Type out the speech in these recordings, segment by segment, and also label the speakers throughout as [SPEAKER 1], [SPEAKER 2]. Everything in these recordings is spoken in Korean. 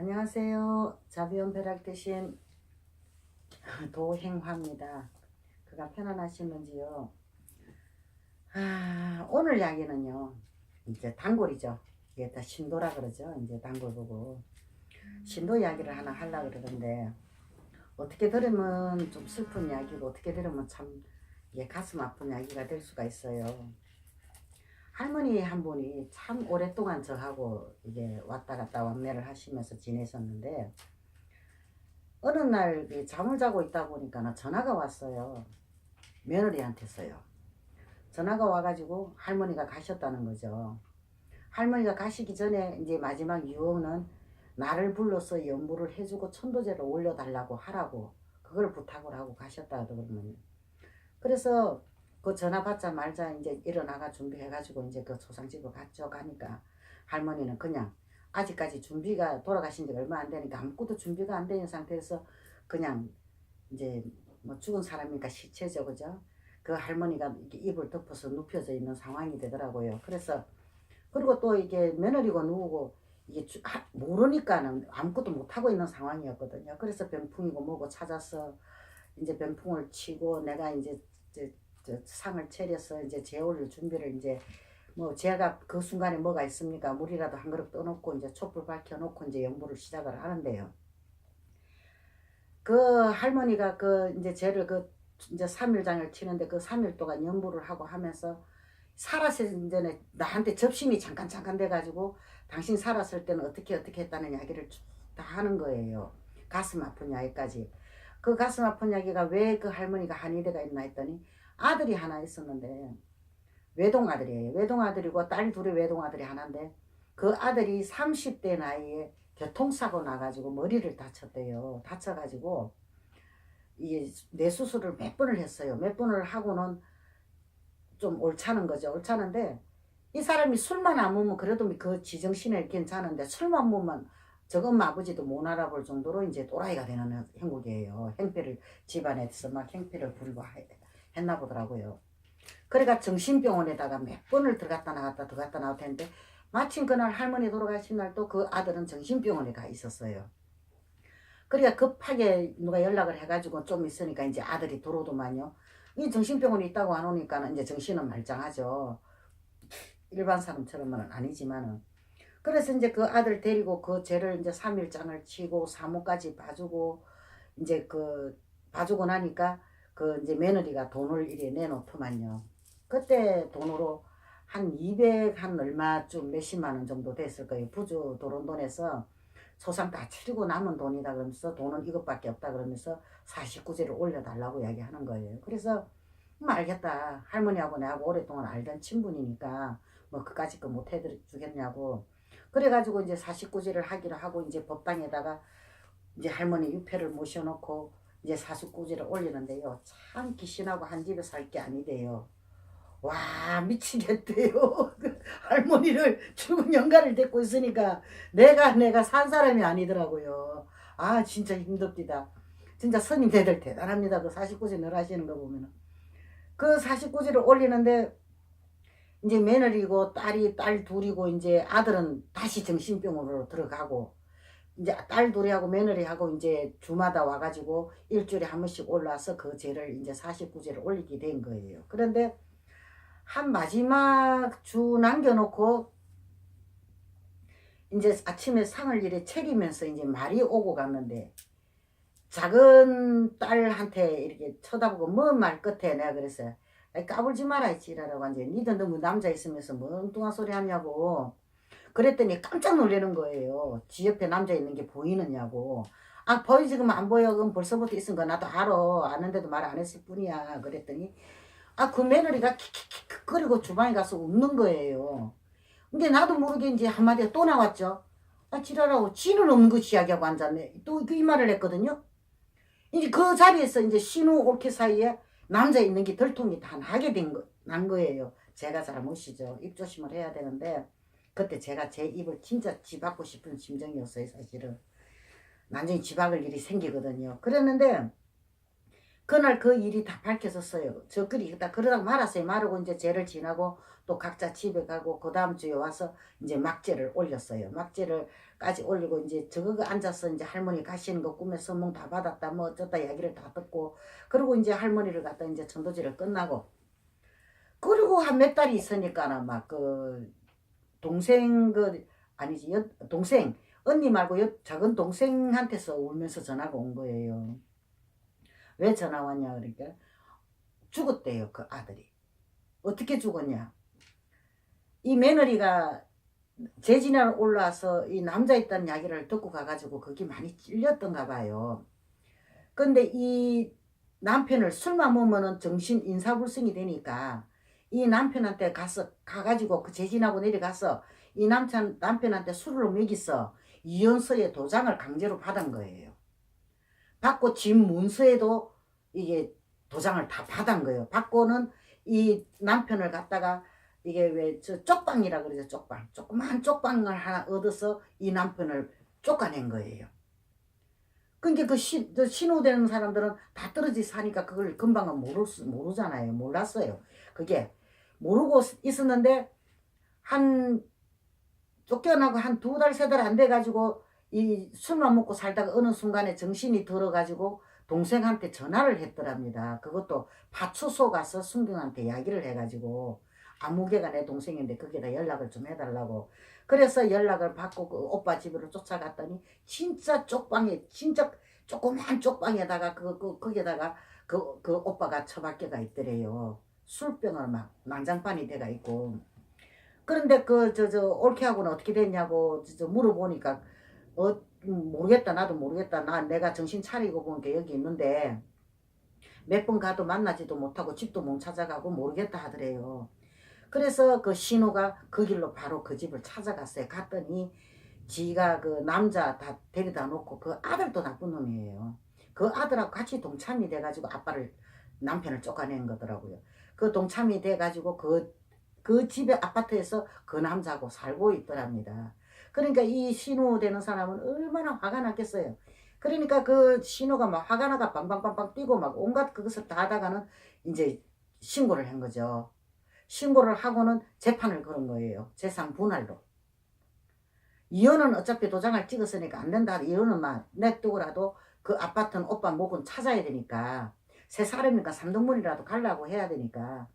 [SPEAKER 1] 안녕하세요. 자비원 벼락 대신 도행화입니다. 그가 편안하시는지요? 아, 오늘 이야기는요. 이제 단골이죠. 이게 다 신도라 그러죠. 이제 단골 보고 신도 이야기를 하나 하려 그러는데 어떻게 들으면 좀 슬픈 이야기고 어떻게 들으면 참 이게 가슴 아픈 이야기가 될 수가 있어요. 할머니 한 분이 참 오랫동안 저하고 이게 왔다 갔다 왕래를 하시면서 지내셨는데 어느 날이 잠을 자고 있다 보니까 전화가 왔어요. 며느리한테서요. 전화가 와가지고 할머니가 가셨다는 거죠. 할머니가 가시기 전에 이제 마지막 유언은 나를 불러서 연부를 해주고 천도제를 올려달라고 하라고 그걸 부탁을 하고 가셨다 하더군요. 그래서 그 전화 받자 말자 이제 일어나가 준비해가지고 이제 그 소상집을 갔죠. 가니까 할머니는 그냥 아직까지 준비가 돌아가신 지가 얼마 안 되니까 아무것도 준비가 안 되는 상태에서 그냥 이제 뭐 죽은 사람이니까 시체죠. 그죠? 그 할머니가 입을 덮어서 눕혀져 있는 상황이 되더라고요. 그래서 그리고 또 이게 며느리고 누우고 이게 주- 하- 모르니까는 아무것도 못하고 있는 상황이었거든요. 그래서 병풍이고 뭐고 찾아서 이제 병풍을 치고 내가 이제 이제 저 상을 차려서 이제 재올릴 준비를 이제 뭐 제가 그 순간에 뭐가 있습니까? 물이라도 한 그릇 떠놓고 이제 촛불 밝혀놓고 이제 연부를 시작을 하는데요. 그 할머니가 그 이제 쟤를 그 이제 3일장을 치는데 그 3일 동안 연부를 하고 하면서 살았을 때는 나한테 접신이 잠깐 잠깐 돼가지고 당신 살았을 때는 어떻게 어떻게 했다는 이야기를 쭉다 하는 거예요. 가슴 아픈 이야기까지. 그 가슴 아픈 이야기가 왜 그 할머니가 한의대가 있나 했더니 아들이 하나 있었는데 외동 아들이에요. 외동 아들이고 딸 둘이 외동 아들이 하나인데 그 아들이 30대 나이에 교통사고 나가지고 머리를 다쳤대요. 다쳐가지고 이게 뇌 수술을 몇 번을 했어요. 몇 번을 하고는 좀 옳차는 거죠. 옳차는데 이 사람이 술만 안 먹으면 그래도 그 지정신에 괜찮은데 술만 먹으면 저건 아버지도 못 알아볼 정도로 이제 또라이가 되는 형국이에요. 행패를 집안에서 막 행패를 부리고 하- 했나 보더라고요. 그래가 정신병원에다가 몇 번을 들어갔다 나갔다 들어갔다 나왔다 했는데 마침 그날 할머니 돌아가신 날 또 그 아들은 정신병원에 가 있었어요. 그러니까 급하게 누가 연락을 해가지고 좀 있으니까 이제 아들이 들어오더만요. 이 정신병원에 있다고 안 오니까 이제 정신은 말짱하죠. 일반 사람처럼은 아니지만은. 그래서 이제 그 아들 데리고 그 죄를 이제 3일장을 치고 사모까지 봐주고 이제 그 봐주고 나니까 그 이제 며느리가 돈을 이래 내놓더만요. 그때 돈으로 한 200, 한 얼마쯤 몇십만 원 정도 됐을 거예요. 부주 도론돈에서 소상 다 치르고 남은 돈이다 그러면서 돈은 이것밖에 없다 그러면서 49제를 올려달라고 이야기하는 거예요. 그래서 음, 알겠다. 할머니하고 내하고 오랫동안 알던 친분이니까 뭐 그까짓 거 못 해주겠냐고. 그래가지고 이제 49제를 하기로 하고 이제 법당에다가 이제 할머니 유패를 모셔놓고 이제 49제를 올리는데요. 참 귀신하고 한 집에 살 게 아니대요. 와 미치겠대요. 그 할머니를 죽은 영가를 데리고 있으니까 내가 내가 산 사람이 아니더라고요. 아 진짜 힘듭니다. 진짜 스님들 대단합니다. 그 49제 늘 하시는 거 보면은. 그 49제를 올리는데 이제 며느리고 딸이 딸 둘이고 이제 아들은 다시 정신병원으로 들어가고 이제 딸 둘이하고 며느리하고 이제 주마다 와가지고 일주일에 한 번씩 올라와서 그 죄를 이제 49제를 올리게 된 거예요. 그런데 한 마지막 주 남겨놓고 이제 아침에 상을 이래 차리면서 이제 말이 오고 갔는데 작은 딸한테 이렇게 쳐다보고 뭔말 끝에 내가 그랬어요. 까불지 마라 이 지랄하고 이제 니들 너무 남자 있으면서 뭐 엉뚱한 소리 하냐고 그랬더니 깜짝 놀라는 거예요. 지 옆에 남자 있는 게 보이느냐고. 아 보이지 그럼 안 보여 그럼 벌써부터 있은 거 나도 알아 아는데도 말 안 했을 뿐이야 그랬더니 아 그 며느리가 킥킥킥 거리고 주방에 가서 웃는 거예요. 근데 나도 모르게 이제 한마디가 또 나왔죠. 아 지랄하고 지는 없는 거 이야기하고 앉았네. 또이 말을 했거든요. 이제 그 자리에서 이제 신우 올케 사이에 남자 있는 게 덜통이 다 나게 된 거, 난 거예요. 제가 잘못이죠. 입 조심을 해야 되는데 그때 제가 제 입을 진짜 집악고 싶은 심정이었어요. 사실은. 난중에 집악을 일이 생기거든요. 그랬는데 그날 그 일이 다 밝혀졌어요. 저끼리 다 그러다가 말았어요. 마르고 이제 죄를 지나고 또 각자 집에 가고 그 다음 주에 와서 이제 막죄를 올렸어요. 막죄를까지 올리고 이제 저거 앉아서 이제 할머니 가시는 거 꿈에 선몽 다 받았다 뭐 어쩌다 이야기를 다 듣고 그리고 이제 할머니를 갖다 이제 전도지를 끝나고 그리고 한 몇 달이 있으니까는 막 그 동생 그 아니지 여, 동생. 언니 말고 여, 작은 동생한테서 울면서 전화가 온 거예요. 왜 전화 왔냐 그러니까 죽었대요 그 아들이. 어떻게 죽었냐? 이 며느리가 재진을 올라와서 이 남자 있다는 이야기를 듣고 가가지고 거기 많이 찔렸던가 봐요. 근데 이 남편을 술만 먹으면은 정신 인사불성이 되니까 이 남편한테 가서 가가지고 그 재진하고 내려가서 이 남편 남편한테 술을 먹이서 이혼서에 도장을 강제로 받은 거예요. 받고 집 문서에도 이게 도장을 다 받은 거예요. 받고는 이 남편을 갖다가 이게 왜 저 쪽방이라 그러죠 쪽방 조그만 쪽방을 하나 얻어서 이 남편을 쫓아낸 거예요. 그러니까 그 시, 저 신호되는 사람들은 다 떨어지 사니까 그걸 금방은 모를 수, 모르잖아요. 몰랐어요. 그게 모르고 있었는데 한 쫓겨나고 한 두 달 세 달 안 돼가지고 이 술만 먹고 살다가 어느 순간에 정신이 들어가지고 동생한테 전화를 했더랍니다. 그것도 파출소 가서 순경한테 이야기를 해가지고 아무개가 내 동생인데 거기다 연락을 좀 해달라고 그래서 연락을 받고 그 오빠 집으로 쫓아갔더니 진짜 쪽방에 진짜 조그만 쪽방에다가 그, 그 거기다가 그, 그 오빠가 처박혀가 있더래요. 술병을 막 난장판이 돼가 있고 그런데 그 저 저 올케하고는 어떻게 됐냐고 저, 저 물어보니까 어 음, 모르겠다 나도 모르겠다 나 내가 정신 차리고 보니까 여기 있는데 몇 번 가도 만나지도 못하고 집도 못 찾아가고 모르겠다 하더래요. 그래서 그 신호가 그 길로 바로 그 집을 찾아갔어요. 갔더니 지가 그 남자 다 데려다 놓고 그 아들도 나쁜 놈이에요. 그 아들하고 같이 동참이 돼가지고 아빠를 남편을 쫓아낸 거더라고요. 그 동참이 돼가지고 그, 그 집에 아파트에서 그 남자하고 살고 있더랍니다. 그러니까 이 신호 되는 사람은 얼마나 화가 났겠어요. 그러니까 그 신호가 막 화가 나가 빵빵빵빵 뛰고 막 온갖 그것을 다 하다가는 이제 신고를 한 거죠. 신고를 하고는 재판을 걸은 거예요. 재산 분할로. 이혼은 어차피 도장을 찍었으니까 안 된다. 이혼은 막 냅두고라도 그 아파트는 오빠 목은 찾아야 되니까 세 사람이니까 삼등분이라도 가려고 해야 되니까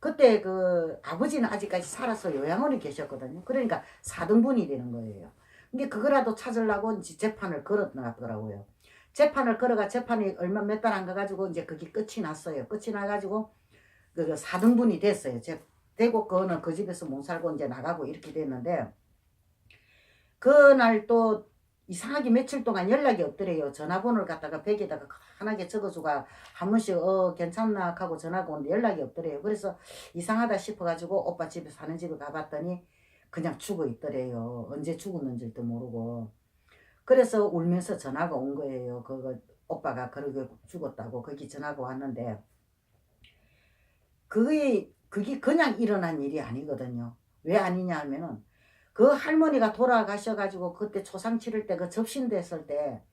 [SPEAKER 1] 그때 그 아버지는 아직까지 살아서 요양원에 계셨거든요. 그러니까 4등분이 되는 거예요. 근데 그거라도 찾으려고 이제 재판을 걸어놨더라고요. 재판을 걸어가 재판이 얼마 몇 달 안 가가지고 이제 그게 끝이 났어요. 끝이 나가지고 그 4등분이 됐어요. 제, 되고 그거는 그 집에서 못 살고 이제 나가고 이렇게 됐는데 그날 또 이상하게 며칠 동안 연락이 없더래요. 전화번호를 갖다가 벽에다가 환하게 적어주고 한 번씩 어 괜찮나 하고 전화가 오는데 연락이 없더래요. 그래서 이상하다 싶어가지고 오빠 집에 사는 집에 가봤더니 그냥 죽어 있더래요. 언제 죽었는지도 모르고. 그래서 울면서 전화가 온 거예요. 그거 오빠가 그러게 죽었다고 거기 전화가 왔는데 그게 그게 그냥 일어난 일이 아니거든요. 왜 아니냐 하면은 그 할머니가 돌아가셔가지고 그때 초상 치를 때 그 접신됐을 때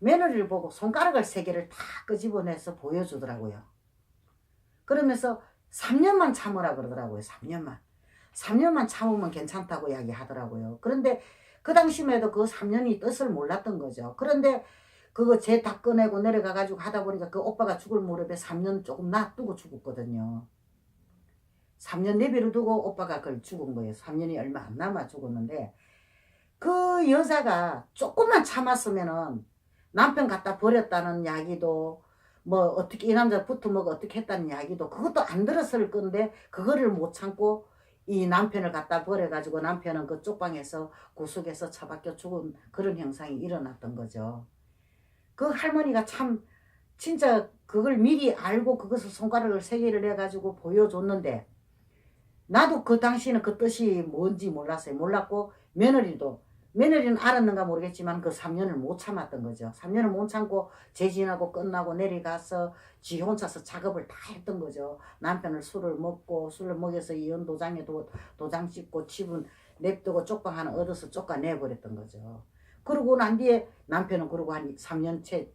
[SPEAKER 1] 며느리를 보고 손가락을 세 개를 다 끄집어내서 보여주더라고요. 그러면서 3년만 참으라 그러더라고요. 3년만. 3년만 참으면 괜찮다고 이야기하더라고요. 그런데 그 당시만 해도 그 3년이 뜻을 몰랐던 거죠. 그런데 그거 제 다 꺼내고 내려가가지고 하다 보니까 그 오빠가 죽을 무렵에 3년 조금 놔두고 죽었거든요. 3년 내비를 두고 오빠가 그걸 죽은 거예요. 3년이 얼마 안 남아 죽었는데 그 여자가 조금만 참았으면은 남편 갖다 버렸다는 이야기도 뭐 어떻게 이 남자 붙어먹어 어떻게 했다는 이야기도 그것도 안 들었을 건데 그거를 못 참고 이 남편을 갖다 버려가지고 남편은 그 쪽방에서 구석에서 처박혀 죽은 그런 형상이 일어났던 거죠. 그 할머니가 참 진짜 그걸 미리 알고 그것을 손가락을 세 개를 해가지고 보여줬는데 나도 그 당시에는 그 뜻이 뭔지 몰랐어요. 몰랐고 며느리도 며느리는 알았는가 모르겠지만 그 3년을 못 참았던 거죠. 3년을 못 참고 재진하고 끝나고 내려가서 지 혼자서 작업을 다 했던 거죠. 남편을 술을 먹고 술을 먹여서 이혼 도장에 도, 도장 찍고 집은 냅두고 쪽방 하나 얻어서 쫓아내버렸던 거죠. 그러고 난 뒤에 남편은 그러고 한 3년 채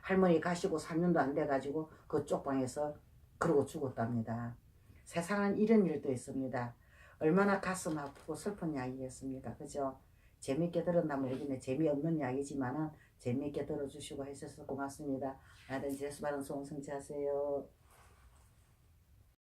[SPEAKER 1] 할머니 가시고 3년도 안 돼가지고 그 쪽방에서 그러고 죽었답니다. 세상은 이런 일도 있습니다. 얼마나 가슴 아프고 슬픈 이야기겠습니까? 그죠? 재밌게 들었나 모르겠네. 재미없는 이야기지만은 재미있게 들어주시고 해주셔서 고맙습니다. 하여튼 재수 바른 소원 성취하세요.